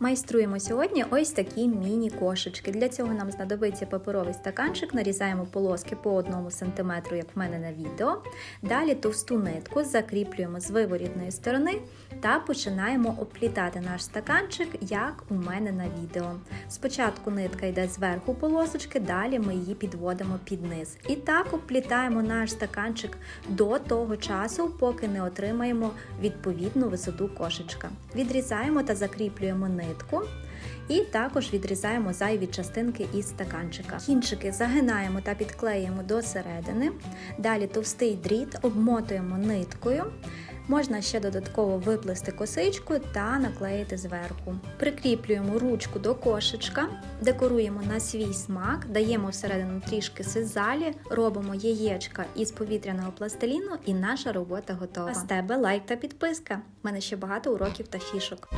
Майструємо сьогодні ось такі міні-кошечки. Для цього нам знадобиться паперовий стаканчик, нарізаємо полоски по 1 см, як в мене на відео. Далі товсту нитку закріплюємо з виворітної сторони та починаємо оплітати наш стаканчик, як у мене на відео. Спочатку нитка йде зверху полосочки, далі ми її підводимо під низ. І так оплітаємо наш стаканчик до того часу, поки не отримаємо відповідну висоту кошечка. Відрізаємо та закріплюємо нитку. І також відрізаємо зайві частинки із стаканчика. Кінчики загинаємо та підклеїмо до середини. Далі товстий дріт обмотуємо ниткою. Можна ще додатково виплести косичку та наклеїти зверху. Прикріплюємо ручку до кошечка, декоруємо на свій смак, даємо всередину трішки сизалі, робимо яєчка із повітряного пластиліну, і наша робота готова. А з тебе лайк та підписка. У мене ще багато уроків та фішок.